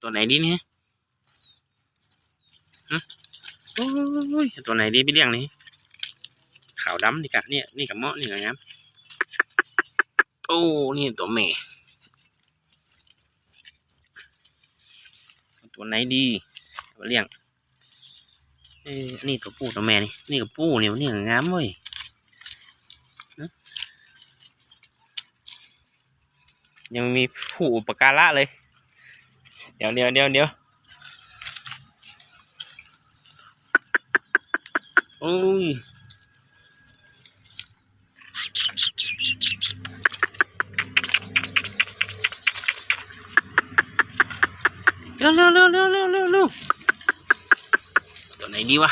ตัวไหนดีเนี่ยฮะโอ้ยตัวไหนดีพี่เลี้ยงนี่ขาวดำนี่กะเนี่ยนี่กับเมาะนี่กับงามโอ้นี่ตัวแม่ตัวไหนดีเอามาเลี้ยงเอ้ยนี่ตัวผู้ตัวแม่นี่นี่กับผู้เนี่ยนี่กับงามเว้ยฮะยังมีผู้อุปการะเลย เดี๋ยวเดี๋ยวเดี๋ยวเดี๋ยวโอ้ยเร็วเร็วเร็วเร็วเร็วเร็วเร็วตัวไหนดีวะ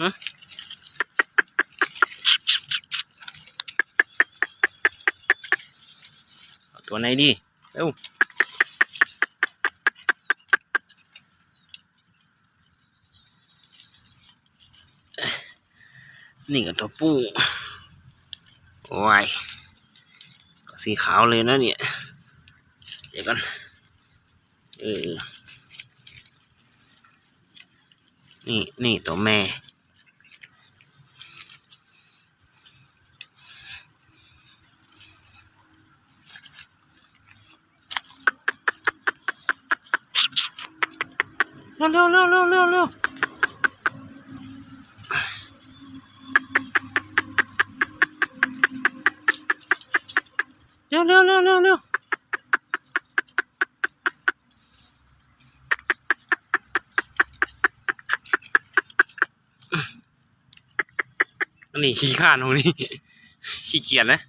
ฮะเอาตัวไหนดีเร็ว นี่ก็ตัวปูโอ้ยสีขาวเลยนะเนี่ย เดี๋ยวก่อนเออนี่นี่ตัวแม่ เร็วเร็วเร็วเร็วเร็ว เร็วเร็วเร็วเร็วเร็วนนี้ขี้ข้านตรงนี้ขี้เกียจนะ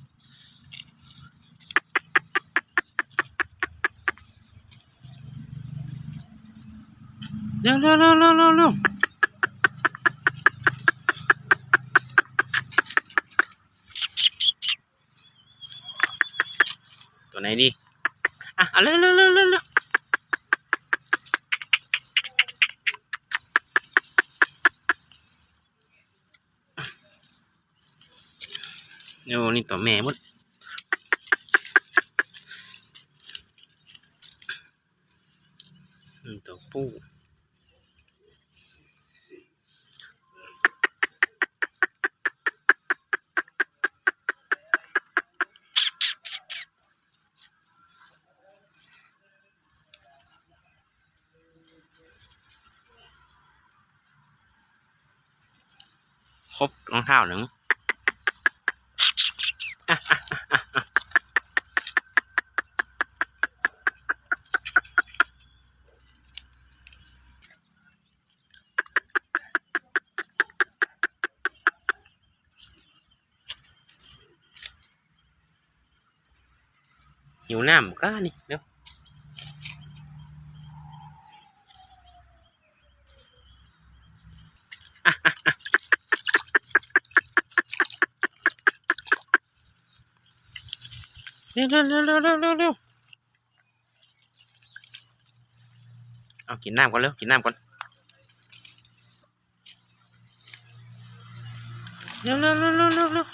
เร็วเร็วเร็วเร็วเร็วเร็ว ตัวไหนดี อะเอาเร็วเร็วเร็วเร็วเร็วโอ้นี่ตัวแม่มดนี่ตัวผู้ บรองเท้าหนึ่งหิวน้ำก็นี่เดี๋ยว เร็วเร็วเร็วเร็วเร็วเร็วเร็วเอากินน้ำก่อนเร็วกินน้ำก่อนเร็วเร็วเร็วเร็วเร็วเร็ว